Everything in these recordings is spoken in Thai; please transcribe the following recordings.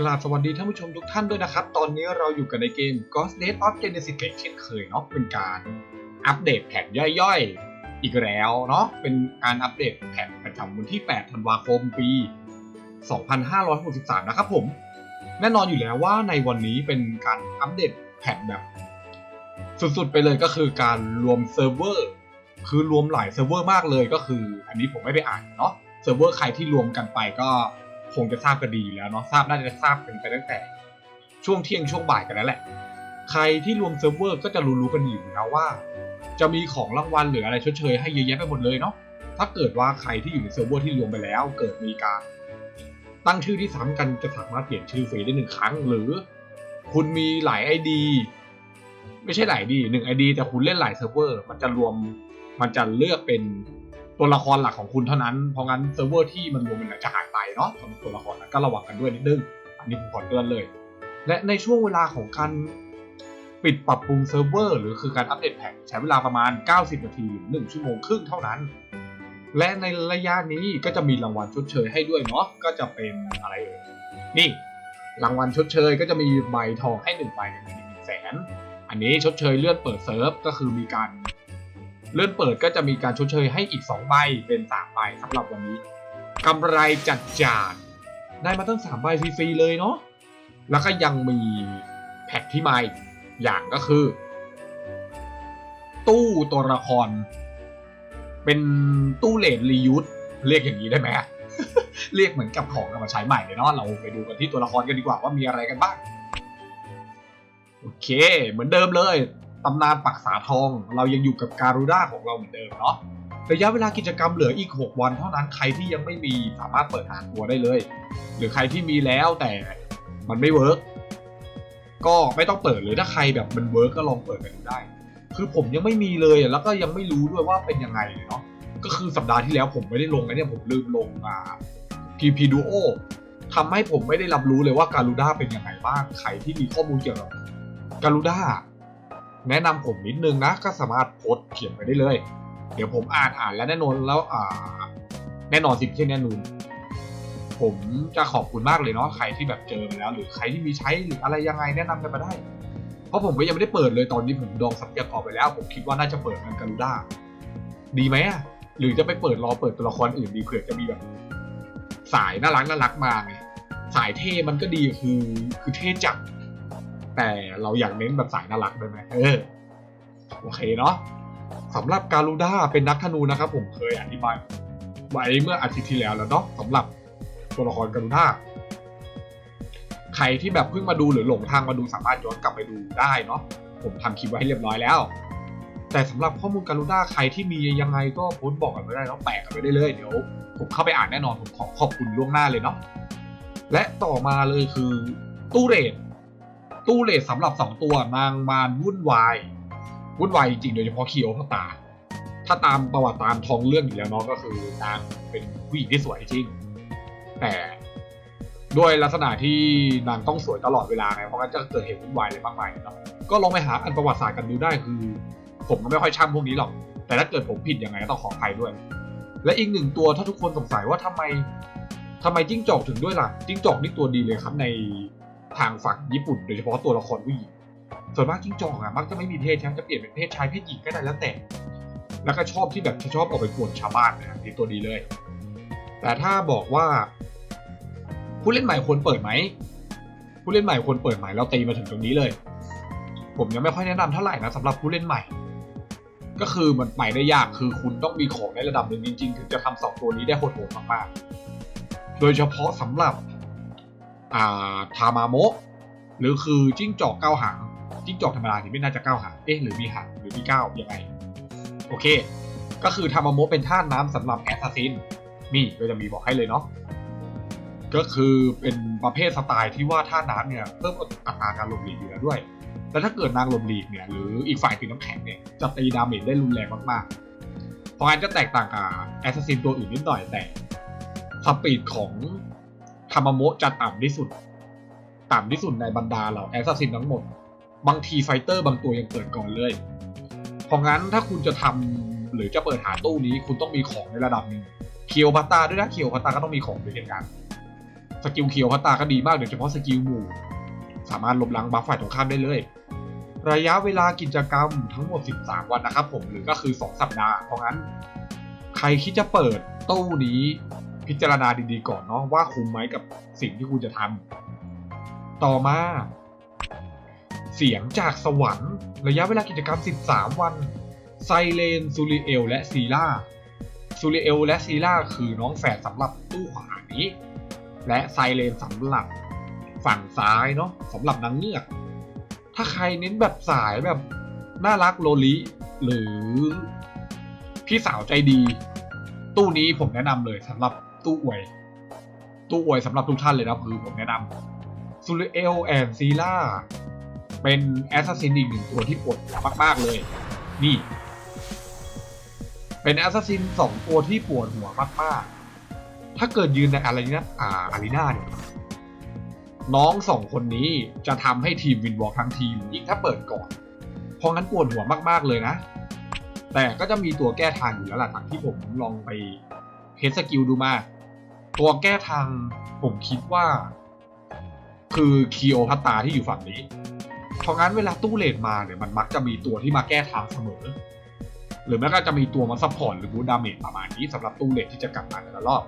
กราบสวัสดีท่านผู้ชมทุกท่านด้วยนะครับ ตอนนี้เราอยู่กันในเกม Ghost Dead of Genesis เช่นเคยเนาะเป็นการอัปเดตแผนย่อยๆ อีกแล้วเนาะเป็นการอัปเดตแผนประจำวันที่ 8 ธันวาคมปี 2563 นะครับผม แน่นอนอยู่แล้วว่าในวันนี้เป็นการอัปเดตแผนแบบ สุดๆ ไปเลยก็คือการรวมเซิร์ฟเวอร์คือรวมหลายเซิร์ฟเวอร์มากเลยก็คือ อันนี้ผมไม่ไปอ่านเนาะเซิร์ฟเวอร์ใครที่รวมกันไปก็ คงจะทราบกันดีอยู่แล้วเนาะทราบน่าจะทราบกันไปตั้งแต่ ช่วงเที่ยงช่วงบ่ายกันแล้วแหละ ใครที่รวมเซิร์ฟเวอร์ก็จะรู้ๆกันอยู่แล้วว่า จะมีของรางวัลหรืออะไรชดเชยให้เยอะแยะไปหมดเลยเนาะถ้าเกิดว่าใครที่อยู่ในเซิร์ฟเวอร์ที่รวมไปแล้ว เกิดมีการ ตั้งชื่อที่ซ้ำกันจะสามารถเปลี่ยนชื่อฟรีได้หนึ่งครั้ง หรือ คุณมีหลาย ID ไม่ใช่หลายดีหนึ่ง ID แต่คุณเล่นหลายเซิร์ฟเวอร์มันจะรวมมันจะเลือกเป็น ตัวละครหลักของคุณเท่านั้น เพราะงั้นเซิร์ฟเวอร์ที่มันรวมมันจะหายไปเนาะสำหรับตัวละครก็ระวังกันด้วยนิดนึง อันนี้ผมขอเตือนเลย และในช่วงเวลาของการปิดปรับปรุงเซิร์ฟเวอร์หรือคือการอัปเดตแพ็กใช้เวลาประมาณ 90 นาทีหรือ1ชั่วโมงครึ่งเท่านั้น และในระยะนี้ก็จะมีรางวัลชดเชยให้ด้วยเนาะก็จะเป็นอะไรเอ่ยนี่รางวัลชดเชยก็จะมีใบทองให้หนึ่งใบหนึ่งหนึ่งแสนอันนี้ชดเชยเลื่อนเปิดเซิร์ฟก็คือมีการ เลื่อนเปิดก็จะมีการชดเชยให้อีก 2 ใบเป็น3ใบสำหรับวันนี้กำไรจัดจานได้มาตั้ง3ใบฟรีๆเลยเนาะแล้วก็ยังมีแพ็กที่มาอีกอย่างก็คือ ตู้ตัวละคร เป็นตู้เลนรียูสเรียกอย่างนี้ได้ไหมเรียกเหมือนกับของเอามาใช้ใหม่เลยเนาะเราไปดูกันที่ตัวละครกันดีกว่าว่ามีอะไรกันบ้างโอเค เหมือนเดิมเลย ตำนานปักษาทอง เรายังอยู่กับการูด้าของเราเหมือนเดิมเนาะระยะเวลากิจกรรมเหลืออีก 6 วันเท่านั้นใครที่ยังไม่มีสามารถเปิดหาตัวได้เลย หรือใครที่มีแล้วแต่มันไม่เวิร์กก็ไม่ต้องเปิดเลยถ้าใครแบบมันเวิร์กก็ลองเปิดกันดูได้ คือผมยังไม่มีเลยแล้วก็ยังไม่รู้ด้วยว่าเป็นยังไงเลยเนาะก็คือสัปดาห์ที่แล้วผมไม่ได้ลงนะเนี่ยผมลืมลงอ่า PP Duo ทำให้ผมไม่ได้รับรู้เลยว่าการูด้าเป็นยังไงบ้างใครที่มีข้อมูลเกี่ยวกับการูด้า แนะนำผมนิดนึงนะ ก็สามารถโพสเขียนไปได้เลย เดี๋ยวผมอ่านอ่านแล้วแน่นอนแล้วอ่าแน่นอนสิที่นแน่นอนผมจะขอบคุณมากเลยเนาะใครที่แบบเจอมาแล้ว หรือใครที่มีใช้หรืออะไรยังไงแนะนำกันมาได้ เพราะผมก็ยังไม่ได้เปิดเลยตอนนี้ผมดองสัญญากรไปแล้ว ผมคิดว่าน่าจะเปิดงานการูด้าดีไหมอะหรือจะไปเปิดรอเปิดตัวละครอื่นดีเผื่อจะมีแบบ สายน่ารักน่ารักมาไงสายเท่มันก็ดีคือคือเท่จัด แต่เราอยากเน้นแบบสายน่ารักด้ไหมเออโอเคเนาะสำหรับการูด้าเป็นนักธนูนะครับ ผมเคยอธิบายไว้เมื่ออาทิตย์ที่แล้วแล้วเนาะสำหรับตัวละครการูด้าใครที่แบบเพิ่งมาดูหรือหลงทางมาดูสามารถย้อนกลับไปดูได้เนาะผมทำคลิปไว้ให้เรียบร้อยแล้ว แต่สำหรับข้อมูลการูด้าใครที่มียังไงก็โพสต์บอกกันไม่ได้เนาะแปะกันไปได้เลยเดี๋ยวผมเข้าไปอ่านแน่นอนผมขอขอบคุณล่วงหน้าเลยเนาะและต่อมาเลยคือตู้เรท ตู้เรทสำหรับสองตัวนางมารวุ่นวาย วุ่นวายจริงโดยเฉพาะคีโอพตา ถ้าตามประวัติตามท้องเรื่องอยู่แล้วเนาะก็คือนางเป็นผู้หญิงที่สวยจริง แต่ด้วยลักษณะที่นางต้องสวยตลอดเวลาไงเพราะงั้นจะเกิดเหตุวุ่นวายอะไรมากมายเนาะก็ลองไปหาอันประวัติศาสตร์กันดูได้คือ ผมก็ไม่ค่อยช่ำพวกนี้หรอก แต่ถ้าเกิดผมผิดยังไงก็ต้องขออภัยด้วย และอีกหนึ่งตัวถ้าทุกคนสงสัยว่าทำไมทำไมจิ้งจอกถึงด้วยล่ะจิ้งจอกนี่ตัวดีเลยครับใน ทางฝั่งญี่ปุ่นโดยเฉพาะตัวละครผู้หญิงส่วนมากจิ้งจอกอะมักจะไม่มีเพศนะจะเปลี่ยนเป็นเพศชายเพศหญิงก็ได้แล้วแต่ แล้วก็ชอบที่แบบชอบออกไปกวนชาวบ้านนะนี่ตัวดีเลย แต่ถ้าบอกว่า ผู้เล่นใหม่ควรเปิดไหมผู้เล่นใหม่ควรเปิดไหมเราตีมาถึงตรงนี้เลย ผมยังไม่ค่อยแนะนำเท่าไหร่นะสำหรับผู้เล่นใหม่ ก็คือมันไปได้ยากคือคุณต้องมีของในระดับหนึ่งจริง ๆ ถึงจะทำสองตัวนี้ได้โหดๆมากๆโดยเฉพาะสำหรับ อ่าทามาโมะหรือคือจิ้งจอกเก้าหางจิ้งจอกธรรมดาที่ไม่น่าจะเก้าหางเอ๊ะหรือมีหางหรือมีเก้ายังไงโอเค ก็คือทามาโมะเป็นท่าตุน้ำสำหรับแอสซัสซินนี่ก็จะมีบอกให้เลยเนาะก็คือเป็นประเภทสไตล์ที่ว่าท่าน้ำเนี่ยเพิ่มอัตราการหลบหลีกอยู่แล้วด้วย แล้วถ้าเกิดนางลมลีกเนี่ยหรืออีกฝ่ายคือน้ำแข็งเนี่ยจะตีดาเมจได้รุนแรงมากๆ เพราะงั้นจะแตกต่างกับแอสซัสซินตัวอื่นนิดหน่อยแต่สปีดของ ธรรมโมะจะต่ำที่สุด ต่ำที่สุดในบรรดาเหล่าแอสซัสซินทั้งหมด บางทีไฟเตอร์บางตัวยังเปิดก่อนเลย เพราะงั้นถ้าคุณจะทำหรือจะเปิดหาตู้นี้คุณต้องมีของในระดับหนึ่งเคียวพัตตาด้วยนะเคียวพัตตาก็ต้องมีของด้วยเช่นกันสกิลเคียวพัตตาก็ดีมากโดยเฉพาะสกิลหมู่ สามารถลบล้างบัฟฝ่ายตรงข้ามได้เลย ระยะเวลากิจกรรมทั้งหมด 13 วันนะครับผมหรือก็คือ 2 สัปดาห์เพราะงั้น ใครคิดจะเปิดตู้นี้ พิจารณาดีๆก่อนเนาะว่าคุ้มไหมกับสิ่งที่คุณจะทำต่อมาเสียงจากสวรรค์ ระยะเวลากิจกรรม 13 วันไซเลนซูริเอลและซีล่าซูริเอลและซีล่าคือน้องแฝดสำหรับตู้ขวานี้ และไซเลนสำหรับฝั่งซ้ายเนาะสำหรับนางเงือก ถ้าใครเน้นแบบสายแบบน่ารักโลลิหรือพี่สาวใจดี ตู้นี้ผมแนะนำเลยสำหรับ ตู้อวย ตู้อวยสำหรับทุกท่านเลยนะคือผมแนะนำซูริเอลแอนซีล่าเป็นแอสซัสซินอีกหนึ่งตัวที่ปวดหัวมาก ๆ เลย นี่ เป็นแอสซัสซินสองตัวที่ปวดหัวมาก ๆ ถ้าเกิดยืนในอะไรนะอ่าอารีนาเนี่ยน้องสองคนนี้จะทำให้ทีมวินวอล์กทั้งทีมยิ่งถ้าเปิดก่อน เพราะงั้นปวดหัวมาก ๆ เลยนะ แต่ก็จะมีตัวแก้ทางอยู่แล้วล่ะจากที่ผมลองไป เทสสกิลดูมา ตัวแก้ทางผมคิดว่า คือคีโอพัตตาที่อยู่ฝั่งนี้ เพราะงั้นเวลาตู้เลดมาเนี่ยมันมักจะมีตัวที่มาแก้ทางเสมอ หรือแม้ก็จะมีตัวมาซัพพอร์ตหรือบูดาเมจประมาณนี้สำหรับตู้เลดที่จะกลับมาแต่ละรอบ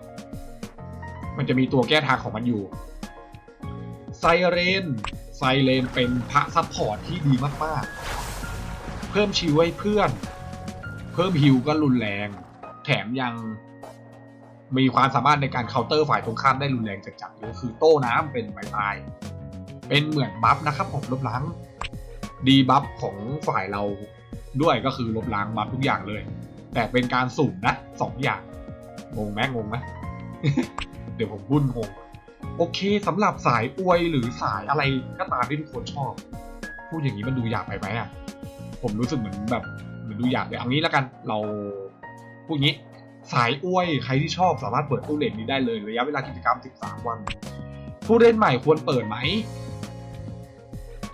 มันจะมีตัวแก้ทางของมันอยู่ไซเรนไซเรนเป็นพระซัพพอร์ตที่ดีมากๆ เพิ่มชิวให้เพื่อน เพิ่มฮิวก็รุนแรง แถมยัง มีความสามารถในการเคาน์เตอร์ฝ่ายตรงข้ามได้รุนแรงจัดๆเลยคือโต้น้ำเป็นไม้ตาย เป็นเหมือนบัฟนะครับผมลบล้างดีบัฟของฝ่ายเราด้วยก็คือลบล้างบัฟทุกอย่างเลย แต่เป็นการสุ่มนะสองอย่างงงไหมงงไหมเดี๋ยวผมพูดงงโอเคสำหรับสายอวยหรือสายอะไรก็ตามที่ทุกคนชอบ พูดอย่างนี้มันดูหยาบไปไหมอะผมรู้สึกเหมือนแบบเหมือนดูหยาบเลยเอางี้แล้วกันเราพูดงี้ สายอวยใครที่ชอบสามารถเปิดตู้เล่นนี้ได้เลยระยะเวลากิจกรรม 13 วัน ผู้เล่นใหม่ควรเปิดไหม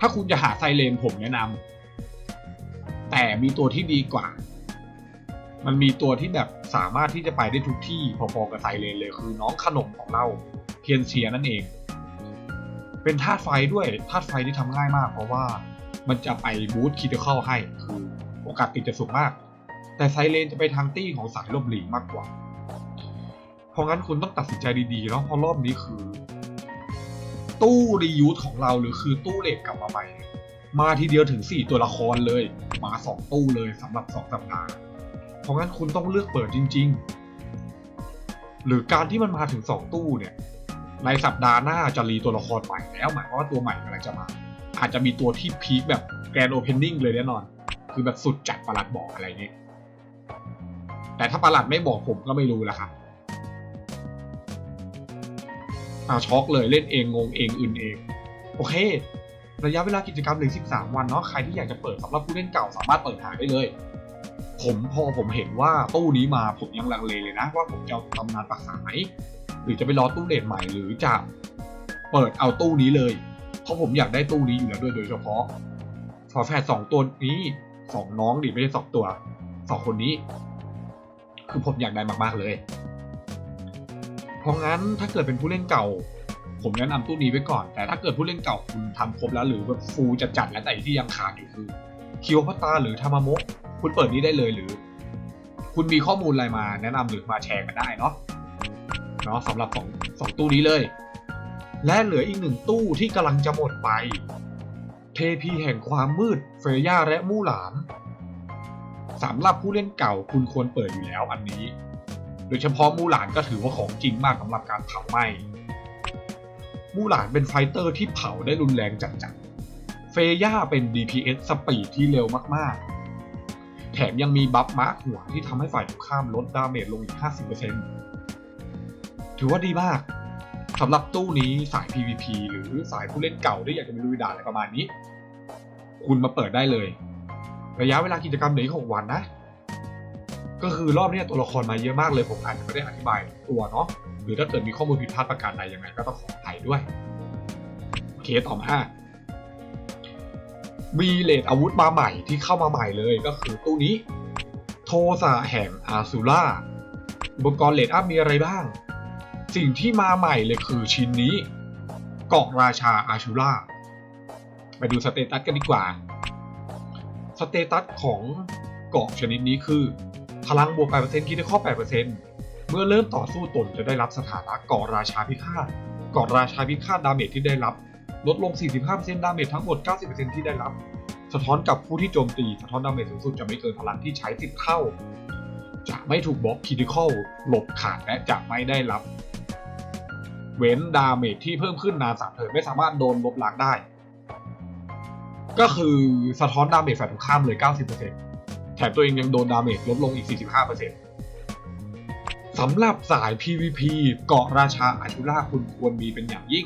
ถ้าคุณจะหาไซเลนผมแนะนำแต่มีตัวที่ดีกว่า มันมีตัวที่แบบสามารถที่จะไปได้ทุกที่พอๆกับไซเลนเลยคือน้องขนมของเราเทียนเชียนั่นเอง เป็นธาตุไฟด้วยธาตุไฟที่ทำง่ายมาก เพราะว่ามันจะไปบูสต์คิดเข้าให้คือโอกาสติดจะสูงมาก แต่ไซเลนจะไปทางตี้ของสายลบหลีมากกว่า เพราะงั้นคุณต้องตัดสินใจดีๆแล้วเพราะรอบนี้คือ ตู้รียูทของเราหรือคือตู้เลทกลับมาใหม่ มาทีเดียวถึง 4 ตัวละครเลย มา2ตู้เลยสำหรับ 2 สัปดาห์ เพราะงั้นคุณต้องเลือกเปิดจริง ๆ หรือการที่มันมาถึง 2 ตู้เนี่ยในสัปดาห์หน้าจะรีตัวละครใหม่แล้วหมายความว่าตัวใหม่กำลังจะมา อาจจะมีตัวที่พีคแบบแกรนโอเพนนิ่งเลยแน่นอน คือแบบสุดจัดประหลัดบอกอะไรเงี้ย แต่ถ้าประหลัดไม่บอกผมก็ไม่รู้แล้วครับอ่าช็อกเลยเล่นเองงงเองอื่นเอง โอเค ระยะเวลากิจกรรมเหลือ13 วันเนาะใครที่อยากจะเปิดสำหรับผู้เล่นเก่าสามารถเปิดหาได้เลย ผมพอผมเห็นว่าตู้นี้มาผมยังลังเลเลยนะ ว่าผมจะเอาตำนานปักษาไหมหรือจะไปรอตู้เดทใหม่หรือจะเปิดเอาตู้นี้เลย เพราะผมอยากได้ตู้นี้อยู่แล้วด้วยโดยเฉพาะฝาแฝดสองตัวนี้สองน้องดิไม่ใช่สองตัวสองคนนี้ คือผมอยากได้มากๆเลย เพราะงั้นถ้าเกิดเป็นผู้เล่นเก่า ผมแนะนำตู้นี้ไว้ก่อน แต่ถ้าเกิดผู้เล่นเก่าคุณทำครบแล้วหรือแบบฟูลจัดๆแล้วแต่ที่ยังขาดอยู่คือคิวพัตตาหรือทามาโมะคุณเปิดนี้ได้เลยหรือ คุณมีข้อมูลอะไรมาแนะนำหรือมาแชร์กันได้เนาะเนาะสำหรับสองสองตู้นี้เลย และเหลืออีกหนึ่งตู้ที่กำลังจะหมดไป เทพีแห่งความมืดเฟย่าและมู่หลาน สำหรับผู้เล่นเก่าคุณควรเปิดอยู่แล้วอันนี้ โดยเฉพาะมูหลานก็ถือว่าของจริงมากสำหรับการเผาไหม้มูหลานเป็นไฟเตอร์ที่เผาได้รุนแรงจัดๆ เฟย่าเป็น DPS สปีดที่เร็วมากๆ แถมยังมีบัฟมาร์คหัวที่ทำให้ฝ่ายตรงข้ามลดดาเมจลงอีก 50%ถือว่าดีมากสำหรับตู้นี้สาย PVP หรือสายผู้เล่นเก่าที่อยากจะมีลุยด่านอะไรประมาณนี้ คุณมาเปิดได้เลย ระยะเวลากิจกรรมเหลืออีก6วันนะ ก็คือรอบนี้ตัวละครมาเยอะมากเลยผมอาจจะไม่ได้อธิบายตัวเนาะหรือถ้าเกิดมีข้อมูลผิดพลาดประการใดยังไงก็ต้องขออภัยด้วยโอเคต่อมามีเลดอาวุธมาใหม่ที่เข้ามาใหม่เลยก็คือตู้นี้ โทสะแห่งอาซูล่าอุปกรณ์เลดอัพมีอะไรบ้าง สิ่งที่มาใหม่เลยคือชิ้นนี้ เกาะราชาอาชูล่าไปดูสเตตัสกันดีกว่า สเตตัสของเกาะชนิดนี้คือ พลังบวก 8%คิดได้ข้อ 8%เมื่อเริ่มต่อสู้ตนจะได้รับสถานะเกาะราชาพิฆาตเกาะราชาพิฆาตดาเมจที่ได้รับ ลดลง 45%ดาเมจทั้งหมด 90%ที่ได้รับ สะท้อนกับผู้ที่โจมตี สะท้อนดาเมจสูงสุดจะไม่เกินพลังที่ใช้10เท่า จะไม่ถูกบล็อกคิดิคอลหลบขาดและจะไม่ได้รับ เว้นดาเมจที่เพิ่มขึ้นนานสามเทิร์นไม่สามารถโดนลบล้างได้ ก็คือสะท้อนดาเมจฝ่ายตรงข้ามเลย 90%แถมตัวเองยังโดนดาเมจลดลงอีก 45%สำหรับสาย PVP เกาะราชาอาชูล่าคุณควรมีเป็นอย่างยิ่ง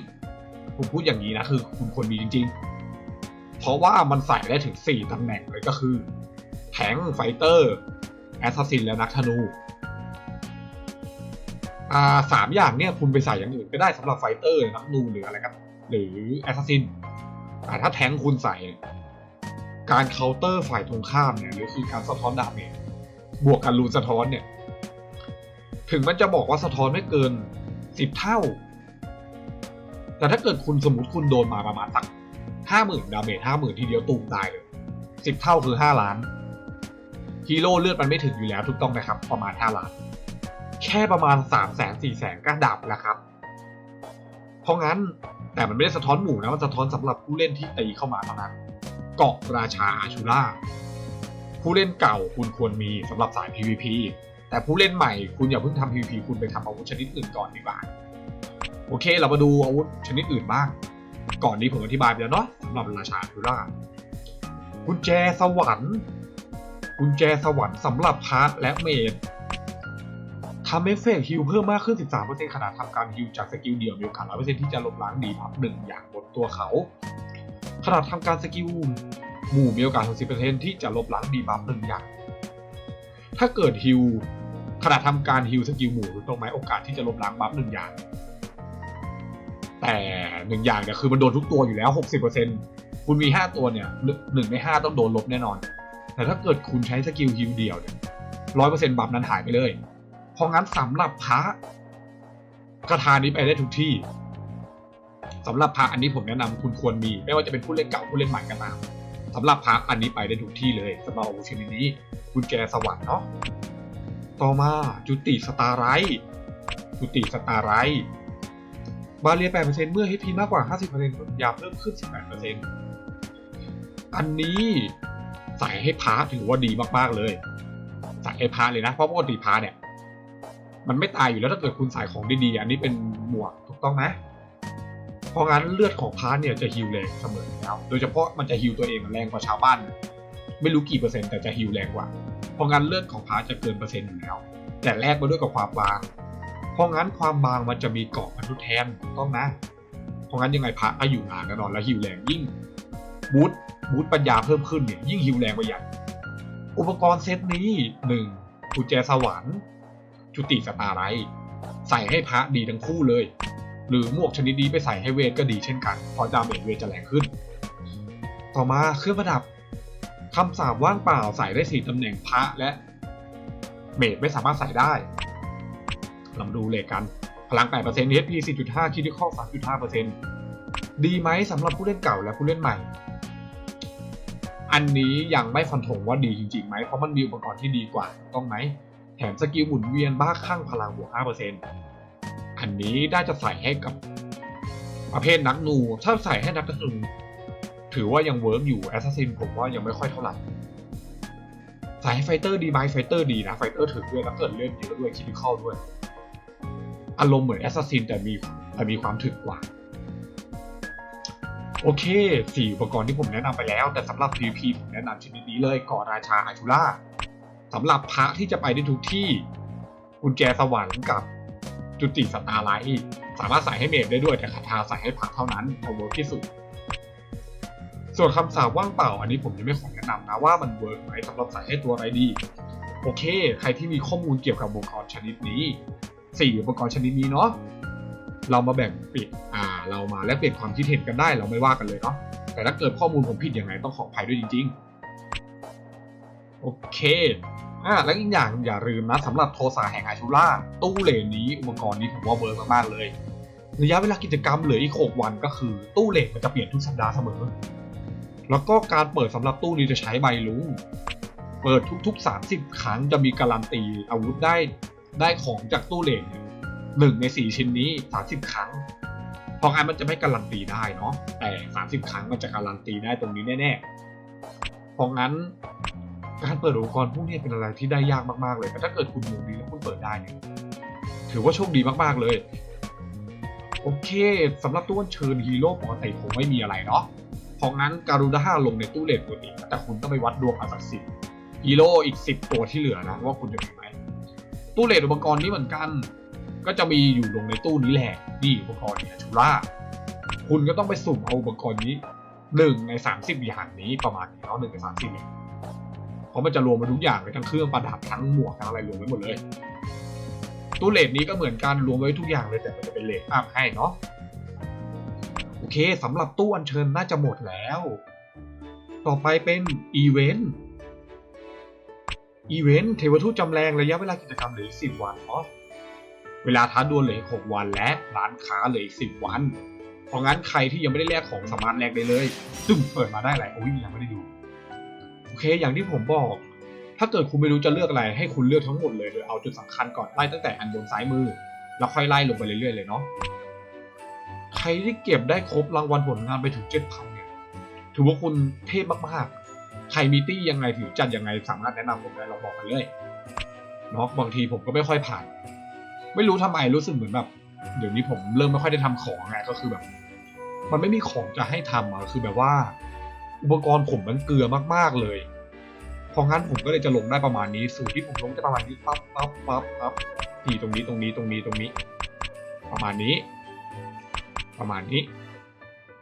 ผมพูดอย่างนี้นะคือคุณควรมีจริง ๆ เพราะว่ามันใส่ได้ถึง 4ตำแหน่งเลยก็คือแทงไฟเตอร์แอสซัสซินและนักธนูอ่าสามอย่างเนี่ยคุณไปใส่อย่างอื่นก็ได้สำหรับไฟเตอร์นักธนูหรืออะไรครับหรือแอสซัสซิน แต่ถ้าแทงคุณใส่ การเคาน์เตอร์ฝ่ายตรงข้ามเนี่ยหรือคือการสะท้อนดาเมจบวกกันรูนสะท้อนเนี่ย ถึงมันจะบอกว่าสะท้อนไม่เกินสิบเท่า แต่ถ้าเกิดคุณสมมติคุณโดนมาประมาณสักห้าหมื่นดาเมจห้าหมื่นทีเดียวตูมตายเลยสิบเท่าคือห้าล้านฮีโร่เลือดมันไม่ถึงอยู่แล้วถูกต้องไหมครับ ประมาณ5ล้าน แค่ประมาณ3 0 0 0 0 0 4 0 0 0 0ก็ดับแล้วครับ เพราะงั้น แต่มันไม่ได้สะท้อนหมู่นะมันสะท้อนสำหรับผู้เล่นที่ตีเข้ามาเท่านั้นเกาะราชาอาชูล่าผู้เล่นเก่าคุณควรมีสำหรับสาย PVP แต่ผู้เล่นใหม่คุณอย่าเพิ่งทำ PVP คุณไปทำอาวุธชนิดอื่นก่อนดีกว่าโอเค เรามาดูอาวุธชนิดอื่นบ้าง ก่อนนี้ผมอธิบายไปแล้วเนาะสำหรับราชาอาชูล่ากุญแจสวรรค์กุญแจสวรรค์สำหรับพาระและเมด ทำเอฟเฟกต์ฮิลเพิ่มมากขึ้น 13%ขณะทำการฮิลจากสกิลเดี่ยวมีโอกาส100%ที่จะลบล้างดีพับหนึ่งอย่างบนตัวเขา ขณะทำการสกิลหมู่มีโอกาส60%ที่จะลบล้างดีบัฟหนึ่งอย่าง ถ้าเกิดฮิลขณะทำการฮิลสกิลหมู่ต้องไหมโอกาสที่จะลบล้างบัฟหนึ่งอย่าง แต่หนึ่งอย่างเนี่ยคือมันโดนทุกตัวอยู่แล้ว 60%คุณมี 5 ตัวเนี่ยหนึ่งใน 5 ต้องโดนลบแน่นอน แต่ถ้าเกิดคุณใช้สกิลฮิลเดียวเนี่ยร้อยเปอร์เซ็นต์บัฟนั้นหายไปเลย เพราะงั้นสำหรับพระคาถานี้ไปได้ทุกที่สำหรับพระอันนี้ผมแนะนำคุณควรมี ไม่ว่าจะเป็นผู้เล่นเก่าผู้เล่นใหม่ก็ตามสำหรับพระอันนี้ไปได้ทุกที่เลยสำหรับอาวุธชนิดนี้กุญแจสวรรค์เนาะต่อมาจุติสตาร์ไรจุติสตาร์ไรบาเรีย8%เมื่อ HP มากกว่า 50%ยาเพิ่มขึ้น 18%อันนี้ใส่ให้พาถือว่าดีมากๆเลย ใส่ให้พาเลยนะ เพราะปกติพาเนี่ย มันไม่ตายอยู่แล้วถ้าเกิดคุณใส่ของดีๆอันนี้เป็นหมวกถูกต้องไหมเพราะงั้นเลือดของพาเนี่ยจะฮิวแรงเสมอแล้ว โดยเฉพาะมันจะฮิวตัวเองแรงกว่าชาวบ้าน ไม่รู้กี่เปอร์เซ็นต์แต่จะฮิวแรงกว่า เพราะงั้นเลือดของพาจะเกินเปอร์เซ็นต์อยู่แล้ว แต่แลกมาด้วยกับความบาง เพราะงั้นความบางมันจะมีเกาะพันธุแทนถูกต้องนะ เพราะงั้นยังไงพระก็อยู่นานแน่นอนแล้วฮิวแรงยิ่งบูทบูทปัญญาเพิ่มขึ้นเนี่ยยิ่งฮิวแรงไปใหญ่ อุปกรณ์เซตนี้หนึ่งกุญแจสวรรค์ จุติสตาร์ไรใส่ให้พระดีทั้งคู่เลย หรือหมวกชนิดนี้ไปใส่ให้เวทก็ดีเช่นกันเพราะดาเมจเวทจะแรงขึ้น ต่อมาเครื่องประดับคำสาบว่างเปล่าใส่ได้สี่ตำแหน่งพระและ เมจไม่สามารถใส่ได้เรามาดูเลยกัน พลัง 8% HP 4.5 Critical 3.5%ดีไหมสำหรับผู้เล่นเก่าและผู้เล่นใหม่ อันนี้ยังไม่ฟันธงว่าดีจริงๆไหมเพราะมันมีอุปกรณ์ที่ดีกว่าต้องไหม ถมสกิลหมุนเวียนบ้าคลั่งพลังบวก5%อันนี้ได้จะใส่ให้กับประเภทนักนูถ้าใส่ให้นักนูถือว่ายังเวิร์กอยู่แอสซัสซินผมว่ายังไม่ค่อยเท่าไหร่ใส่ให้ไฟเตอร์ดีไหมไฟเตอร์ดีนะไฟเตอร์ถึงด้วยแล้วเกิดเล่นเยอะด้วยคิดิคอลด้วย อารมณ์เหมือนแอสซัสซินแต่มีแต่มีความถึกกว่า โอเค สี่อุปกรณ์ที่ผมแนะนำไปแล้ว แต่สำหรับ PVP ผมแนะนำชนิดนี้เลยก่อราชาอาชูล่า สำหรับพระที่จะไปได้ทุกที่กุญแจสวรรค์กับจุติสตาร์ไลท์สามารถใส่ให้เมดได้ด้วยแต่คาถาใส่ให้พระเท่านั้นจะเวิร์กที่สุด ส่วนคำสาปว่างเปล่าอันนี้ผมยังไม่ขอแนะนำนะว่ามันเวิร์กไหมสำหรับใส่ให้ตัวอะไรดี โอเค ใครที่มีข้อมูลเกี่ยวกับอุปกรณ์ชนิดนี้สี่อุปกรณ์ชนิดนี้เนาะเรามาแบ่งปิดอ่า เรามาแลกเปลี่ยนความคิดเห็นกันได้เราไม่ว่ากันเลยเนาะแต่ถ้าเกิดข้อมูลผมผิดยังไงต้องขออภัยด้วยจริง ๆ โอเคอ่าแล้วอีกอย่างอย่าลืมนะสำหรับโทสาแห่งอาชูล่าตู้เหรียญนี้อุปกรณ์นี้ผมว่าเวิร์กมากๆเลยระยะเวลากิจกรรมเหลืออีก 6 วันก็คือ ตู้เหล็กมันจะเปลี่ยนทุกสัปดาห์เสมอ แล้วก็การเปิดสำหรับตู้นี้จะใช้ใบลุงเปิดทุกๆ 30 ครั้งจะมีการันตีอาวุธได้ได้ของจากตู้เหล็กหนึ่งใน 4 ชิ้นนี้ 30 ครั้งเพราะงั้นมันจะไม่การันตีได้เนาะแต่ 30 ครั้งมันจะการันตีได้ตรงนี้แน่ๆเพราะงั้น การเปิดอุปกรณ์พวกนี้เป็นอะไรที่ได้ยากมากๆเลย แต่ถ้าเกิดคุณดวงดีแล้วคุณเปิดได้เนี่ยถือว่าโชคดีมากๆเลย โอเคสำหรับตู้อัญเชิญฮีโร่ปกติคงไม่มีอะไรเนาะเพราะงั้นการูด้าลงในตู้เลนปกติแต่คุณต้องไปวัดดวงเอาสักสิบฮีโร่อีกสิบตัวที่เหลือนะว่าคุณจะมีไหมตู้เลนอุปกรณ์นี้เหมือนกัน ก็จะมีอยู่ลงในตู้นี้แหละนี่อุปกรณ์เนี่ยชูล่าคุณก็ต้องไปสุ่มเอาอุปกรณ์นี้หนึ่งในสามสิบอย่างนี้ประมาณนี้เนาะหนึ่งในสามสิบเนี่ย เพราะมันจะรวมมาทุกอย่างเลยทั้งเครื่องประดับทั้งหมวกทั้งอะไรรวมไว้หมดเลย ตู้เลทนี้ก็เหมือนกันรวมไว้ทุกอย่างเลยแต่มันจะเป็นเลทอัพให้เนาะโอเคสำหรับตู้อัญเชิญน่าจะหมดแล้ว ต่อไปเป็นอีเวนต์อีเวนต์เทวทูตจำแรงระยะเวลากิจกรรมเหลืออีกสิบวันเนาะเวลาท้าดวลเหลืออีกหกวันและร้านค้าเหลืออีกสิบวัน เพราะงั้นใครที่ยังไม่ได้แลกของสามารถแลกได้เลย ซึ่งเปิดมาได้หลายโอ้ยยังไม่ได้ดู โอเค อย่างที่ผมบอก ถ้าเกิดคุณไม่รู้จะเลือกอะไร ให้คุณเลือกทั้งหมดเลยโดยเอาจุดสำคัญก่อนไล่ตั้งแต่อันบนซ้ายมือ แล้วค่อยไล่ลงไปเรื่อยๆเลยเนาะใครที่เก็บได้ครบรางวัลผลงานไปถึงเจ็ดพันเนี่ยถือว่าคุณเทพมากๆใครมีตี้ยังไงถือจัดยังไงสามารถแนะนำผมได้เราบอกกันเลยเนาะบางทีผมก็ไม่ค่อยผ่าน ไม่รู้ทำไมรู้สึกเหมือนแบบเดี๋ยวนี้ผมเริ่มไม่ค่อยได้ทำของไงก็คือแบบ มันไม่มีของจะให้ทำอะคือแบบว่า อุปกรณ์ผมมันเกลือมาก ๆ เลย เพราะงั้นผมก็เลยจะลงได้ประมาณนี้ สูตรที่ผมลงจะประมาณนี้ปั๊บปั๊บปั๊บปั๊บทีตรงนี้ตรงนี้ตรงนี้ตรงนี้ ประมาณนี้ ประมาณนี้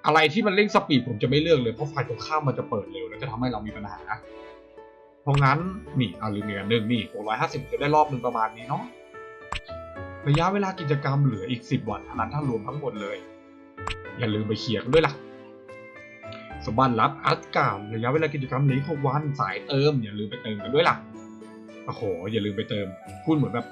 อะไรที่มันเร่งสปีดผมจะไม่เลือกเลยเพราะไฟตรงข้ามมันจะเปิดเร็วแล้วจะทำให้เรามีปัญหา เพราะงั้นนี่เอาลืมเงินหนึ่งนี่หกร้อยห้าสิบจะได้รอบหนึ่งประมาณนี้เนาะ ระยะเวลากิจกรรมเหลืออีกสิบวันเท่านั้นถ้ารวมทั้งหมดเลย อย่าลืมไปเคลียนด้วยล่ะ สมบัติรับอัดกามระยะเวลากิจกรรมเหลือหกวันสายเติม อย่าลืมไปเติมกันด้วยล่ะโอ้โห อย่าลืมไปเติม พูดเหมือนแบบ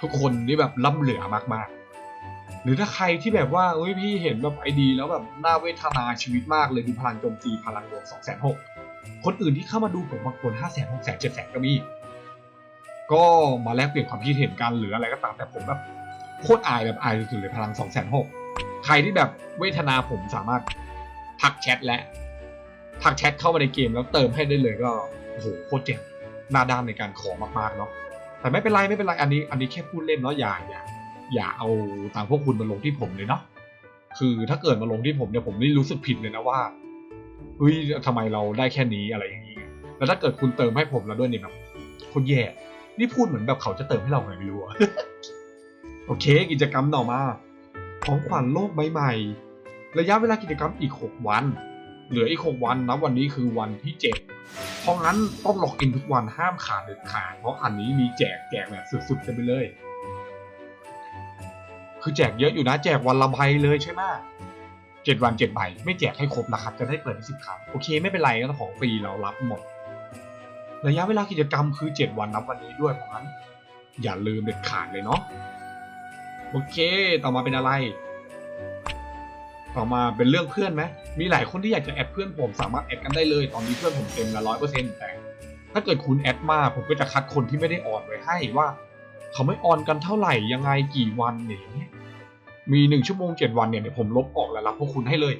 ทุกคนนี่แบบล่ำเหลือมากๆ หรือถ้าใครที่แบบว่าเอ้ยพี่เห็นแบบไอดี แล้วแบบน่าเวทนาชีวิตมากเลยดูพลังโจมตีพลังรวมสองแสนหกคนอื่นที่เข้ามาดูผมบางคนห้าแสนหกแสนเจ็ดแสนก็มีก็มาแลกเปลี่ยนความคิดเห็นกันหรืออะไรก็ตามแต่ผมแบบโคตรอายแบบอายสุดๆเลยพลังสองแสนหกใครที่แบบเวทนาผมสามารถ ทักแชทและทักแชทเข้ามาในเกมแล้วเติมให้ได้เลยก็โอ้โหโคตรเจ๋งหน้าด้านในการขอมากๆเนาะแต่ไม่เป็นไรไม่เป็นไรอันนี้ อันนี้แค่พูดเล่นเนาะอย่าอย่าอย่าเอาตามพวกคุณมาลงที่ผมเลยเนาะคือถ้าเกิดมาลงที่ผมเนี่ยผมนี่รู้สึกผิดเลยนะว่าเฮ้ยทำไมเราได้แค่นี้อะไรอย่างนี้แล้วถ้าเกิดคุณเติมให้ผมแล้วด้วยเนี่ยแบบคนแย่นี่พูดเหมือนแบบเขาจะเติมให้เราไงไม่รู้อะโอเค กิจกรรมต่อมา ของขวัญโลกใบใหม่ ระยะเวลากิจกรรมอีก 6 วัน เหลืออีก 6 วันนะวันนี้คือวันที่ 7 เพราะงั้นต้องล็อกอินทุกวันห้ามขาดเด็ดขาดเพราะอันนี้มีแจกแจกแบบสุดๆกันไปเลย คือแจกเยอะอยู่นะแจกวันละใบเลยใช่ไหมเจ็ดวันเจ็ดใบไม่แจกให้ครบนะครับจะได้เปิดที่สิบครั้งโอเคไม่เป็นไรก็ของฟรีเรารับหมดระยะเวลากิจกรรมคือ 7 วันนับวันนี้ด้วยเพราะงั้น อย่าลืมเด็ดขาดเลยเนาะโอเค ต่อมาเป็นอะไร ต่อมาเป็นเรื่องเพื่อนไหมมีหลายคนที่อยากจะแอดเพื่อนผมสามารถแอดกันได้เลย ตอนนี้เพื่อนผมเต็มละร้อยเปอร์เซ็นต์แต่ถ้าเกิดคุณแอดมาผมก็จะคัดคนที่ไม่ได้ออนไว้ให้ว่า เขาไม่ออนกันเท่าไหร่ยังไงกี่วันเนี่ยมีหนึ่งชั่วโมงเจ็ดวันเนี่ยเดี๋ยวผมลบออกแล้วรับพวกคุณให้เลย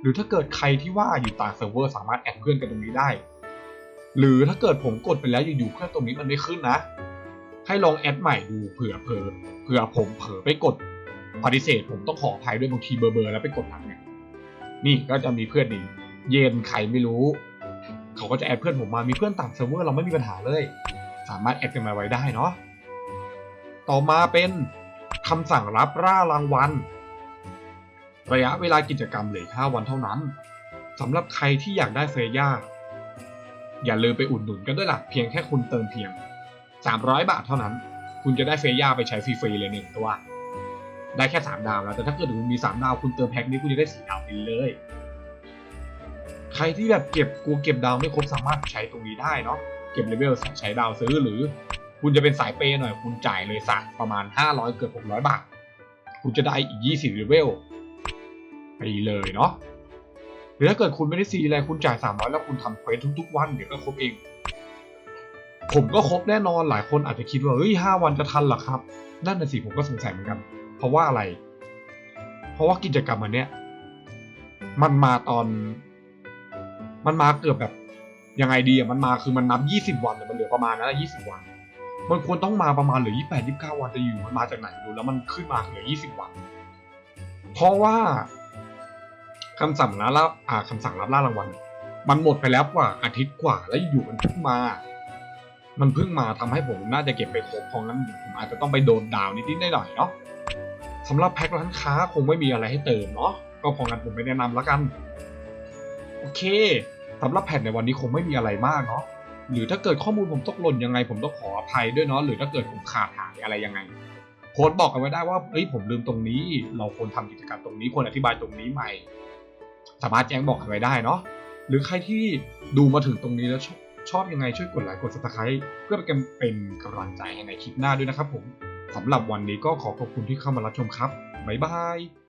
หรือถ้าเกิดใครที่ว่าอยู่ต่างเซิร์ฟเวอร์สามารถแอดเพื่อนกันตรงนี้ได้ หรือถ้าเกิดผมกดไปแล้วอยู่ๆเพื่อนตรงนี้มันไม่ขึ้นนะ ให้ลองแอดใหม่ดูเผื่อเผลอเผื่อผมเผลอไปกด ปฏิเสธผมต้องขออภัยด้วยบางทีเบอร์เบอร์แล้วไปกดหลังเนี่ยนี่ก็จะมีเพื่อนนี่เย็นใครไม่รู้ เขาก็จะแอดเพื่อนผมมามีเพื่อนต่างเซิร์ฟเวอร์เราไม่มีปัญหาเลย สามารถแอดกันมาไว้ได้เนาะต่อมาเป็นคำสั่งรับร่ารางวัลระยะเวลากิจกรรมเหลือแค่วันเท่านั้นสำหรับใครที่อยากได้เฟย่าอย่าลืมไปอุดหนุนกันด้วยล่ะเพียงแค่คุณเติมเพียง 300 บาทเท่านั้น คุณจะได้เฟย่าไปใช้ฟรีๆเลยหนึ่งตัว ได้แค่ 3 ดาวแล้ว แต่ถ้าเกิดคุณมี 3 ดาวคุณเติมแพ็คนี้คุณจะได้ 4 ดาวไปเลย ใครที่แบบเก็บกลัวเก็บดาวไม่ครบสามารถใช้ตรงนี้ได้เนาะเก็บเลเวลใช้ดาวซื้อหรือ คุณจะเป็นสายเปย์หน่อยคุณจ่ายเลยสักประมาณ 500 เกือบ600 บาท คุณจะได้อีก 20เลเวลไปเลยเนาะหรือถ้าเกิดคุณไม่ได้ซีอะไรคุณจ่าย 300 แล้วคุณทำเควสทุกๆ วันเดี๋ยวก็ครบเอง ผมก็ครบแน่นอนหลายคนอาจจะคิดว่าเฮ้ยห้าวันจะทันหรอครับ นั่นน่ะสิผมก็สงสัยเหมือนกัน เพราะว่าอะไร เพราะว่ากิจกรรมอันเนี้ยมันมาตอน มันมาเกือบแบบยังไงดีอะมันมาคือมันนับยี่สิบวันอะมันเหลือประมาณนั้นยี่สิบวัน มันควรต้องมาประมาณเหลือยี่แปดยี่เก้าวันจะอยู่มันมาจากไหนดูแล้วมันขึ้นมาเหลือยี่สิบวัน เพราะว่าคำสั่งรับอ่าคำสั่งรับล่ารางวัลมันหมดไปแล้วกว่าอาทิตย์กว่าแล้วอยู่มันเพิ่งมา มันเพิ่งมาทำให้ผมน่าจะเก็บไปครบเพราะงั้นผมอาจจะต้องไปโดนดาวนิดๆหน่อยเนาะ สำหรับแพ็คร้านค้าคงไม่มีอะไรให้เติมเนาะก็พราะงั้นผมไม่แนะนำแล้วกัน โอเคสำหรับแผ่นในวันนี้คงไม่มีอะไรมากเนาะหรือถ้าเกิดข้อมูลผมตกหล่นยังไง ผมต้องขออภัยด้วยเนาะหรือถ้าเกิดผมขาดหายอะไรยังไงโค้ดบอกกันไว้ได้ว่าเฮ้ยผมลืมตรงนี้ เราควรทำกิจกรรมตรงนี้ควรอธิบายตรงนี้ใหม่ สามารถแจ้งบอกกันไว้ได้เนาะหรือใครที่ดูมาถึงตรงนี้แล้วชอบชอบยังไงช่วยกดไลค์กด subscribe เพื่อเป็นกำลังใจให้ในคลิปหน้าด้วยนะครับผม สำหรับวันนี้ก็ขอขอบคุณที่เข้ามารับชมครับ บ๊ายบาย